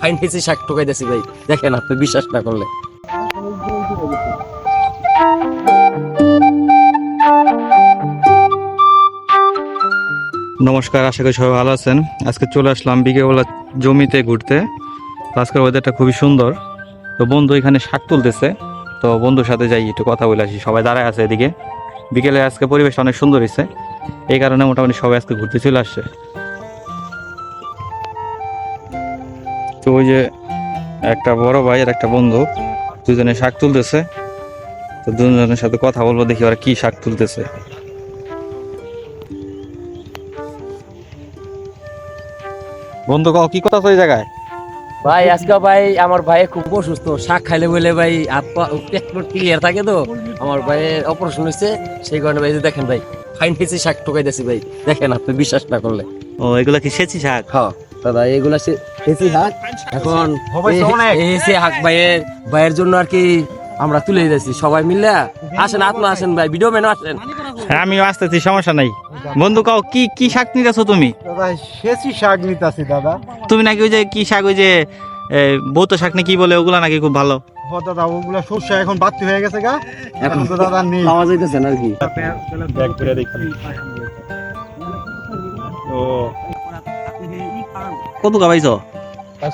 Fine হয়েছে শাক দিয়েছি ভাই। দেখেন আপনি বিশ্বাস না করলে। নমস্কার, আশা করি সবাই ভালো আছেন। আজকে চলে আসলাম বিকেলবেলা জমিতে ঘুরতে। তো আজকের ওয়েদারটা খুবই সুন্দর। তো বন্ধু এখানে শাক তুলতেছে। তো বন্ধুর সাথে যাই, একটু কথা বলে আসি। সবাই দাঁড়ায় আছে এদিকে। বিকেলে আজকে পরিবেশ অনেক সুন্দর হয়েছে এই কারণে মোটামুটি সবাই আজকে ঘুরতে চলে আসছে। তো ওই যে একটা বড় ভাই আর একটা বন্ধু দুজনে শাক তুলতেছে। তো দুজনের সাথে কথা বলব দেখি ওরা কি শাক তুলতেছে। বন্ধু কও কি কথা ওই জায়গায়? ভাই আজকে ভাই আমার ভাই খুব অসুস্থ শাক খাইলে বলে ভাই হাত পা পেট ক্লিয়ার থাকে তো। আমার ভাইয়ের অপারেশন হয়েছে সেই কারণে ভাই দেখেন ভাই ফাইন হয়েছে শাক টোকাই দিয়েছি ভাই। দেখেন আপনি বিশ্বাস না করলে। ও এগুলা কি সেচি শাক? হ্যাঁ। দাদা এগুলা সে হেসি হাক এখন হাক ভাইয়ের ভাইয়ের জন্য আর কি আমরা তুলে দিয়েছি। সবাই মিলে। আসেন আপনি আসেন ভাই ভিডিও মেনু আসেন। হ্যাঁ আমিও আসতেছি সমস্যা নাই। বন্ধু কও কি কি শাক নিতেছো তুমি? দাদা সেচি শাক নিতাছি দাদা। তুমি নাকি ওই যে কি শাক ওই যে বৌত শাক নাকি বলে ওগুলা নাকি খুব ভালো? দাদা ওগুলা শস্য এখন বাড়তি হয়ে গেছে গা। এখন তো দাদা নেই। পাওয়া যাইতেছে না আর কি ও। কত কাবাইছো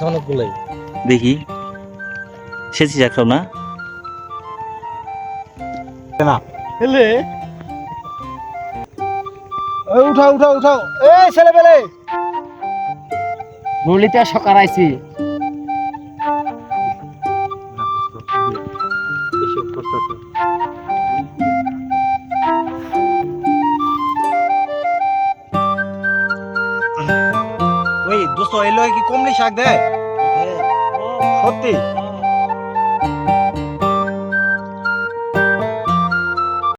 অনেকগুলোই দেখি। সেচি শাক সব না। হেলে উঠাও উঠাও উঠাও। এই ছেলে পেলে নুলিতে সকার আইছি। দোস্ত এলো কি কমলি শাক দেয় সত্যি?